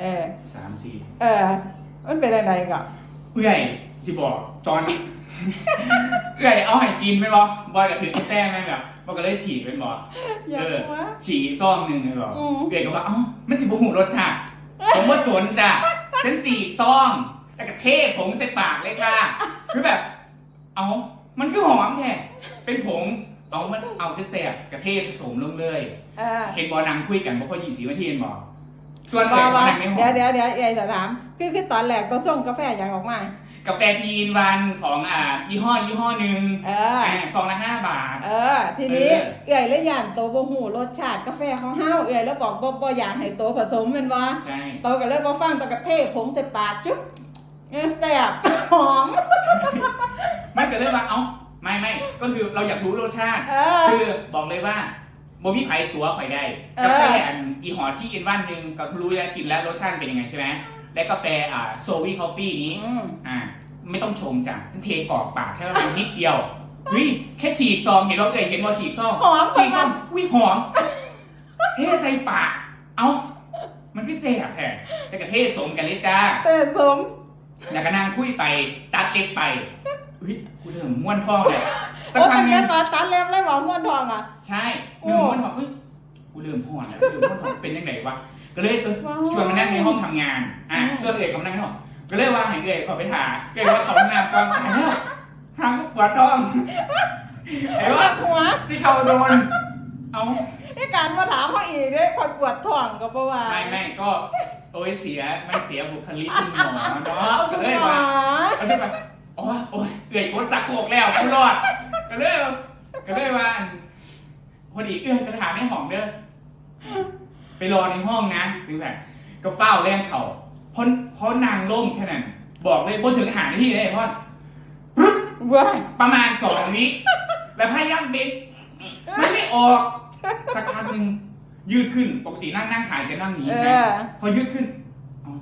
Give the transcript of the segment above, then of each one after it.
เออ สามสี่เออ มันเป็นอะไรก่อนเอื่อยสิบอกตอน เอื่อยเอาให้กินไหมบอบอยกับถือกาแฟไหมแบบบอกก็เลยฉีกเป็นบออยากเออรู้ว่า ฉีกซ่อมหนึ่งเลยบอกอืม เอื่อยก็ว่าเอ้ามันสิบหูรสชาติผมว่าสนจ้ะฉันสีกซ่อมแล้วก็เทผงใส่ปากเลยค่ะคือแบบ เอามันคือหอมแท้เป็นผงเอามันเอาคือแสบกระเทศผสมลงเลย เออ เห็นบอนางคุยกันเพราะพอยี่สีวันที่เห็นบอ ส่วนบเอื่ออยบอนางไม่หอเดี๋ยวมเดี๋ยวเดี๋ยวเอยจะถาม คือคือตอนแรกตัวส่งกาแฟอย่างออกมา กาแฟทีนวันของอ่ายี่ห้อยี่ห้อหนึ่งเอออ่าซองละห้าบาท เออ ทีนี้เออเอื่อยแล้วย่านโตบ่หูรสชาติกาแฟของเฮาเอื่อยแล้วบอกบ่บ่อยากให้โตผสมแม่นบ่ใช่ โตก็เลยบ่ฟังโตก็เทผงใส่ปากจุ๊บเออแซ่บหอม ไม่เกิดเรื่องว่าเอ้าไม่ไม่ก็คือเราอยากรู้รสชาติ เออ คือบอกเลยว่า โมพี่ไผ่ตัวข่อยได้เออกาแฟอันอีหอที่อินวันหนึ่งก็รู้แล้วกินแล้วรสชาติเป็นยังไงใช่ไหมและกาแฟอ่าโซวี่คอฟฟี่นี้อืมอ่า ไม่ต้องชงจ้ะเทกรอกปากแค่ประมาณนิดเดียวเฮ้ยแค่ฉีกซองเห็นว่าเอ่ยเห็นว่าฉีกซองหอมฉีกซจัองงวิหอมเทใส่ปากเอ้ามันคือแสบแท้แต่กระเทศสมกันเลยจ้าแต่สมแล้วก็นั่งคุยไปตัดเล็บไป เฮ้ยกูเริ่มม้วนท้องเลยสักโอ้พักตั้งหนึแต่งตอนตัดเล็บเลยหวานม่วนทองอะ ใช่โอ้เริ่มม้วนท้องเฮ้ยกูเริ่มห่อนแล้วเริ่มม้วนท้องเป็นยังไงวะก็เลยเออว้าวชวนมานั่งในห้องทำงานอะอืม ส่วนเอ๋ยเขามานั่งในห้องก็เลยว่าให้เอ๋ยเขาไปหาเอ๋ยว่าเขาห้องน้ำก่อนตายแล้วทางปวดท้องไอ้ว่าหัวสิเขาโดนเอา ไอ้การมาถามเขาอีกเลยคนปวดท้องก็บ่ว่าไม่ไม่ก็โอ้ยเสียมันเสียบุคลิกคุณหมอเนาะก็เลยว่าก็เลยแบบ อ๋อโอ้ยเอื่อยพ้นสักโครกแล้วกูรอดก็เลยก็เลยว่าอันพอดีเอื้อนกระถางในห้องเด้อไปรอในห้องนะถึงแบบก็เฝ้าแรงเขาเพราะเพราะนางล่มแค่นั้นบอกเลยบนถึงหาหน้าที่เลยเพราะปึ๊บว้ายประมาณสองวิแล้วพยายามเด็กมันไม่ออกสักพักหนึ่งยืดขึ้นปกตินั่งนั่งถ่ายจะนั่งหนีเอนะอพอยืดขึ้นเอ้า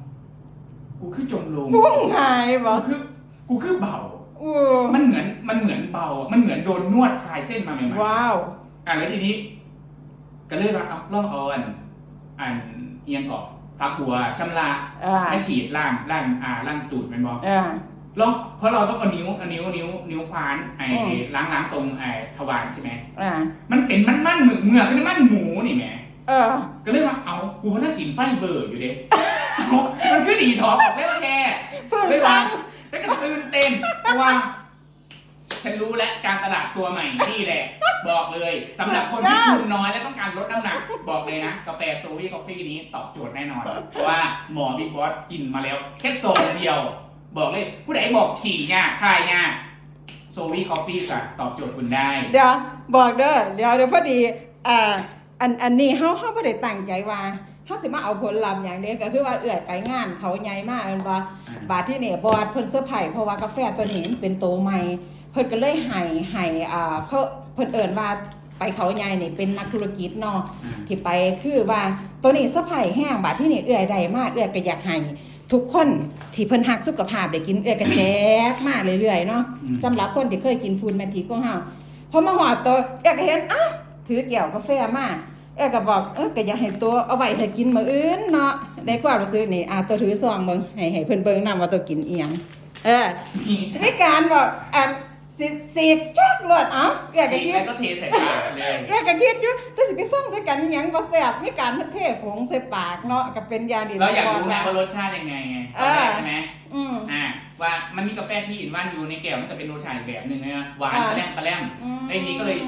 กูคือจมลง พุ่งหายบ่กูคือ กูคือเบาอู้มันเหมือนมันเหมือนเบา มันเหมือนโดนนวดคลายเส้นมาใหม่ๆว้าวอะแล้วทีนี้ ก็เลยว่าเอาล่องเอาอันอันเอียงเกาะฟักบัวชำระอ่าให้ฉีดล่างล่างอ่าล่างตูดแมันบอก อ่า ลองเพราะเราต้องเอานิ้วเอานิ้วนิ้วนิ้วควานไอ้อืม ล้างล้างตรงไอ้ทวารใช่ไหมอ่ามันเป็นมันมันเหมือกเหมือกเป็นมันหมูนี่แหมเออก็เลยว่าเอากูว่าถ้ากินไฟเบอร์อยู่เด้เอามันคือดีท้องออกแล้วแค่ เพิ่งเลยฟัว่าง แล้วก็ตื่นเต้นว่าฉันรู้แล้วการตลาดตัวใหม่นี่แหละ บอกเลยสำหรับคนที่ทุนน้อยและต้องการลดน้ำหนัก บอกเลยนะ กาแฟโซวี่กาแฟนี้ตอบโจทย์แน่นอน เพราะว่าหมอบิ๊กบอสกินมาแล้ว แค่ซองเดียว บอกเลยผู้ใดบอกขี่เนี่ยคายเนี่ยโซวี่กาแฟจะตอบโจทย์คุณได้ เดี๋ยวบอกเด้อเดี๋ยวเดี๋ยวพอดีอ่าอันอันนี้เฮาเฮาบ่ได้ตั้งใจว่า เฮาสิมาเอาผลลัพธ์อย่างเดียวก็คือว่าเอื้อยไปงานเขาใหญ่มากแม่นบ่อ่าบาดที่นี่บอดเพิ่นเซอร์ไพรส์เพราะว่ากาแฟตัวนี้มันเป็นโตใหม่ เพิ่นก็เลยให้ให้อ่าเขาเพิ่นเอิ้นว่าไปเขาใหญ่นี่เป็นนักธุรกิจเนาะอ่าที่ไปคือว่าตัวนี้สะไผ่แห้งบาดที่นี่เอื้อยได้มากเอื้อยก็อยากให้ทุกคนที่เพิ่นฮักสุขภาพได้กินเอื้อยก็แจกมาเรื่อยๆเนาะอืม สำหรับคนที่เคยกินฟูดแมนทีของเฮาพอมาหอดตัวเอื้อยก็เห็นอ้าวถือแก้วกาแฟมา เอื้อยก็บอกเออก็อยากให้ตัวเอาไว้ถ้ากินมื้ออื่นเนาะได้ความรู้สึกนี่อ่าตัวถือซองเบิ่งให้ให้เพิ่นเบิ่งนํว่าตัวกินอีหยังเออนี่ในการบอกอันสิสิบจักรวดเอ้าเอื้อยก็ฉีกคิดแล้วก็เทใส่ปากเลยแยกกันคิดอยู่แต่สิไปซ่อมใส่กันอิหยังบ่แซ่บมีการเทผงใส่ปากเนาะก็เป็นยาดีเราอยากรู้ไงว่ารสชาติยังไงไงตอนแรกใช่ไหมอืมอ่าว่ามันมีกาแฟที่อินว่านอยู่ในแก้วมันจะเป็นรสชาติอีกแบบหนึ่งนะหวานอ่าปลาแรมปลาแรมไอ้นี่ก็เลย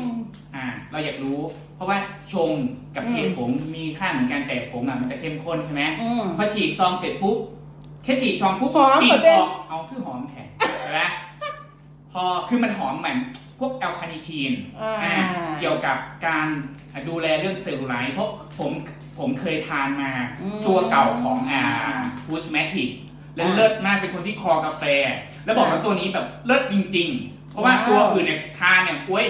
อ่าเราอยากรู้ เพราะว่าชงกับเทผงมีค่าเหมือนกันแต่ผงอะมันจะเข้มข้นใช่ไหมอืม พอฉีกซองเสร็จปุ๊บแค่ฉีกซองปุ๊บหอมปีกกว่าเดิอมอกเอาคือหอมแข็งใช่ไหมพอคือมันหอมเหมือนพวกแอลคาเนิทีน อ่า อ่าเกี่ยวกับการดูแลเรื่องเซลลูไลท์เพราะผมผมเคยทานมาอืมตัวเก่าของอ่าฟูสแมทิกแล้วอ่าเลิศมากเป็นคนที่คอกาแฟ แล้วบอกว่าตัวนี้แบบเลิศจริง ๆ เพราะว่าว้าว ตัวอื่นเนี่ยทานเนี่ยอุ้ย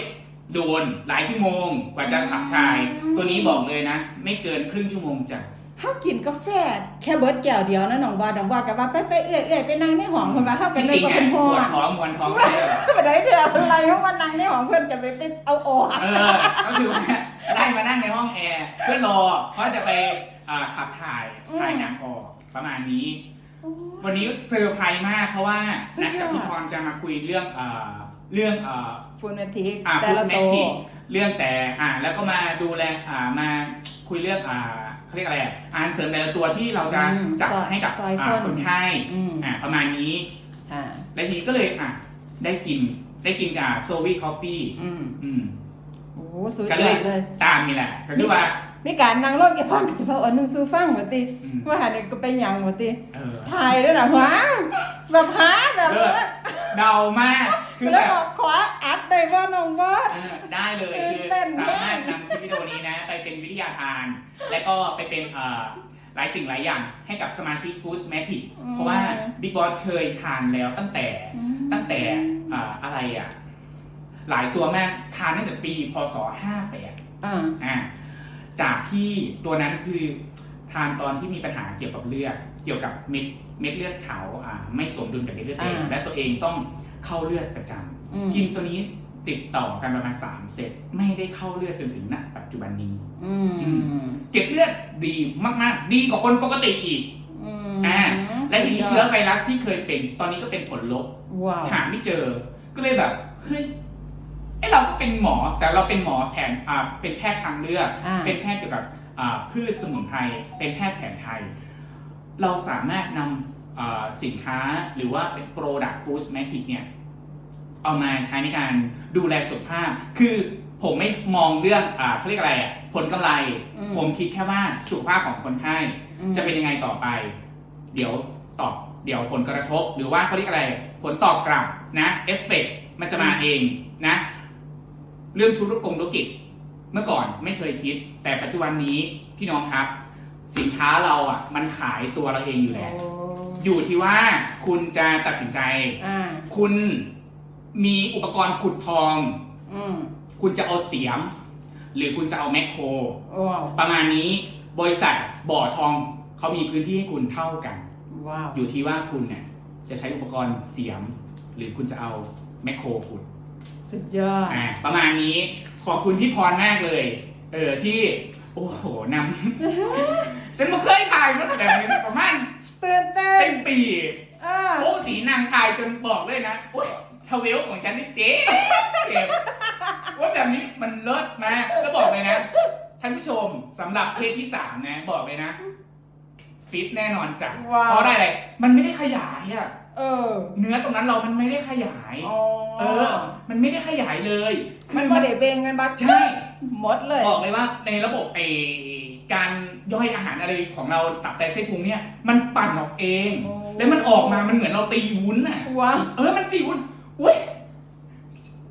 โดนหลายชั่วโมงกว่าจะขับถ่ายอืมตัวนี้บอกเลยนะ ไม่เกินครึ่งชั่วโมงจ้ะเฮากินกาแฟแค่เบิดแก้วเดียวนะน้องบอดน้องบอดก็ว่าไปไปเอื้อยเอื้อยไปนั่งในห้องเพิ่นว่าเฮาจเป็นได้ริงบ่ๆเป็อะนปฮ้อวดนท้องมวนท้องไม่ได้หรอกบ่ได้เด้ออะไรเฮามานั่งในห้องเพิ่นจะไปไปเอาออกเออก็คือว่าไล่มานั่งในห้องแอร์เพื่อรอเพราะจะไปอ่าขับถ่ายถ่ายหนังออกประมาณนี้ วันนี้เซอร์ไพรส์มากเพราะว่าสุดยนัอดดกับพี่พรจะมาคุยเรื่อง เอ่อเรื่องเอ่อฟูนาทีอ่าแต่ฟูดละแมโตทชิเรื่องแต่อ่าแล้วก็มาดูแลอ่ามาคุยเรื่องอ่าเขาเรียกอะไรอะอาหารเสริมแต่ละตัวที่เราจะอืมจัดซอยให้กับซอยอ่าคน คนไข้อืมอ่าประมาณนี้อ่าแล้วทีนี้ก็เลยอะได้กินได้กินกับโซวีคอฟฟี่อืมอืม โอ้โหสุดก็ยเลอย ดเลย ตามนี่แหละ ก็คือว่ามีการนั่งรถกี่พันสิบเอาอันหนึงซื้อฟังหมดติอืมว่าหาเนี่ยก็ไปหยังหมดติเออถ่ายด้วยนะว้าวแบบหาแบบเลิศเดามาก คือแล้แบวบบอกขออัดได้ว่าน้องว่า เออได้เลยคือเต้นสามารถมากนำคลิปวิดีโอนี้นะ ไปเป็นวิทยาทาน และก็ไปเป็นเอ่อหลายสิ่งหลายอย่างให้กับสมาชิก Food m a t i c เพราะว่า Big Boss เคยทานแล้วตั้งแต่ ตั้งแต่อ่าอะไรอะ หลายตัวมากทานตั้งแต่ปีพศ 58อ่าอ่าจากที่ตัวนั้นคือทานตอนที่มีปัญหาเกี่ยวกับเลือดเกี่ยวกับเม็ดเม็ดเลือดขาวอ่าไม่สมดุลกับเม็ดเลือดแดงอ่าและตัวเองต้อง เข้าเลือดประจำอืมกินตัวนี้ติดต่อกันประมาณ3เซตไม่ได้เข้าเลือดจนถึงณปัจจุบันนี้อืมเก็บเลือดดีมากๆ ดีกว่าคนปกติอีกอืมอ่าและทีนี้เชื้อไวรัสที่เคยเป็น ตอนนี้ก็เป็นผลลบว้าวหาไม่เจอ ก็เลยแบบเฮ้ยไอเราก็เป็นหมอแต่เราเป็นหมอแผนอ่าเป็นแพทย์ทางเลือกอ่าเป็นแพทย์เกี่ยวกับอ่าพืชสมุนไพรเป็นแพทย์แผนไทย เราสามารถนำอ่า สินค้าหรือว่าเป็น product food matic เนี่ยเอามาใช้ในการดูแลสุขภาพ คือผมไม่มองเรื่องอ่าเขาเรียกอะไรอะผลกำไร อืม ผมคิดแค่ว่าสุขภาพของคนไข้อืมจะเป็นยังไงต่อไป เดี๋ยวตอบเดี๋ยวผลกระทบ หรือว่าเขาเรียกอะไร ผลตอบกลับนะเอฟเฟกมันจะมาเองนะ เรื่องธุรกงธุรกิจเมื่อก่อนไม่เคยคิด แต่ปัจจุบันนี้พี่น้องครับ สินค้าเราอะมันขายตัวเราเองอยู่แล้ว โอ้ อยู่ที่ว่าคุณจะตัดสินใจ อ่า คุณมีอุปกรณ์ขุดทอง อืมคุณจะเอาเสียม หรือคุณจะเอาแมคโคร ว้าวประมาณนี้บริษัทบ่อทองเขามีพื้นที่ให้คุณเท่ากัน ว้าวอยู่ที่ว่าคุณเนี่ยจะใช้อุปกรณ์เสียม หรือคุณจะเอาแมคโครขุด สุดยอด อ่าประมาณนี้ขอบคุณพี่พรมากเลย เออที่ โอ้โหนำ ฉันไม่เคยถ่ายรถแบบนี้ประมาณ ตื่นเต้เป็นนปีอ่าโอ้สีนางถ่ายจนบอกเลยนะอุ้ยทเวลของฉันนี่เจ๊เจ็บว่าแบบนี้มันเลิศมากแล้วบอกเลยนะ ท่านผู้ชมสำหรับเพศที่สามนะ บอกเลยนะ ฟิตแน่นอนจ้ะว้าวเพราะอะไรอะไรมันไม่ได้ขยายอะเออ เนื้อตรงนั้นเรามันไม่ได้ขยายอ๋อเออ มันไม่ได้ขยายเลยมันบ่ได้เบ่งกันบัดใช่ หมดเลย บอกเลยว่าในระบบไอ การย่อยอาหารอะไรของเราตับไตไส้พุงเนี่ยมันปั่นออกเอง โอ้ แล้วมันออกมามันเหมือนเราตีวุ้นอะว้าวเออมันตีวุ้นอุ้ย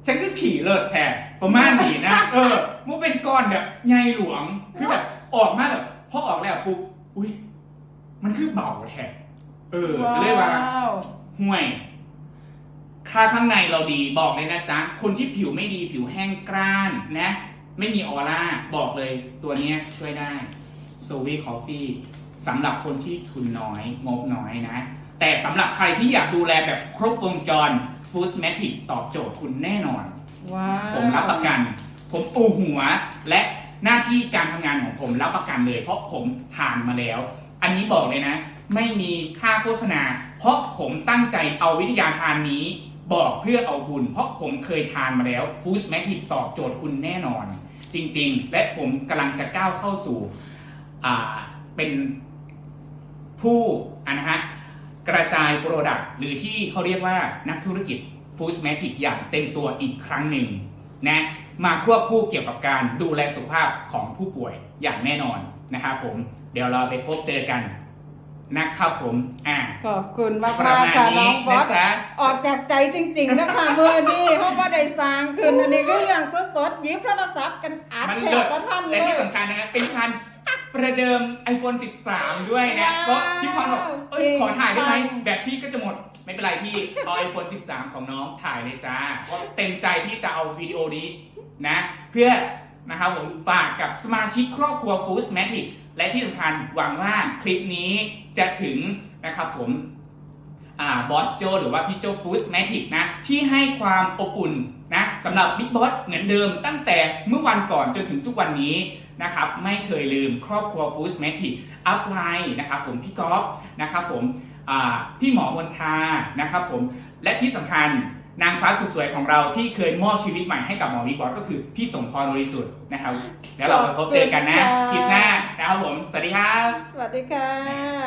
ฉันก็ขี่เลิศแทนประมาณนี้นะ เออมันเป็นก้อนแบบใหญ่หลวงคือแบบออกมาแบบพอออกแล้วปุ๊บอุ้ยมันคือเบาแทนเออก็เลยว่า วห่วยค่าข้างในเราดีบอกเลยนะจ๊ะ คนที่ผิวไม่ดีผิวแห้งกร้านนะ ไม่มีออร่า บอกเลยตัวเนี้ยช่วยได้โซวีคอฟฟี่สำหรับคนที่ทุนน้อยงบน้อยนะ แต่สำหรับใครที่อยากดูแลแบบครบวงจรฟู้ดแมทิกตอบโจทย์คุณแน่นอน ว้าว ผมรับประกัน ผมปูหัวและหน้าที่การทำงานของผมรับประกันเลย เพราะผมทานมาแล้ว อันนี้บอกเลยนะ ไม่มีค่าโฆษณา เพราะผมตั้งใจเอาวิทยาทานนี้ บอกเพื่อเอาบุญ เพราะผมเคยทานมาแล้วฟู้ดแมทิกตอบโจทย์คุณแน่นอน จริง ๆ และผมกำลังจะก้าวเข้าสู่เป็นผู้ะนะฮะกระจายโปรดักต์หรือที่เขาเรียกว่านักธุรกิจฟู้ดแมทิกอย่างเต็มตัวอีกครั้งหนึ่งนะมาควบคู่เกี่ยวกับการดูแลสุขภาพของผู้ป่วยอย่างแน่นอนนะครับผม เดี๋ยวเราไปพบเจอกัน นะครับผมอ่า ขอบคุณมากประมากมาณค่ะน้นี้องบอนะสจ๊ะ ออกจากใจจริง ๆ นะคะเมื่อนี้เขาก็ได้สร้างขึ้นอันนี้ก็อย่างสดๆหยิบโทรศัพท์กันอัดมันแทเลิบศประทันเลและยที่สำคัญนะครับเป็นการประเดิม iPhone 13 ด้วยนะเพว้าวราะพี่พรบอกเอ้ยเก่งขอถ่ายได้ไหมจัง แบบพี่ก็จะหมดไม่เป็นไรพี่เอา iPhone 13 ของน้องถ่ายเลยจ้าเพราะเต็มใจที่จะเอาวิดีโอนี้นะ เพื่อนะครับผมฝากกับสมาชิกครอบครัว f o o d m a t i c และที่สำคัญหวังว่าคลิปนี้จะถึงนะครับผมอบอสโจหรือว่าพี่โจฟูสแมทิกนะ ที่ให้ความอบอุ่นนะสำหรับบิ๊กบอสเหมือนเดิมตั้งแต่เมื่อวันก่อนจนถึงทุกวันนี้นะครับไม่เคยลืมครอบครัวฟูสเมทิกอัพไลน์นะครับผมพี่ก๊อฟนะครับผมพี่หมอมนทานะครับผมและที่สำคัญ นางฟ้าสุดสวยของเราที่เคยมอบชีวิตใหม่ให้กับหมอวิกบอสก็คือพี่สมพรบริสุทธิ์นะครับ แล้วเราไปพบเจอกันนะคลิปหน้านะครับผม สวัสดีครับ สวัสดีค่ะ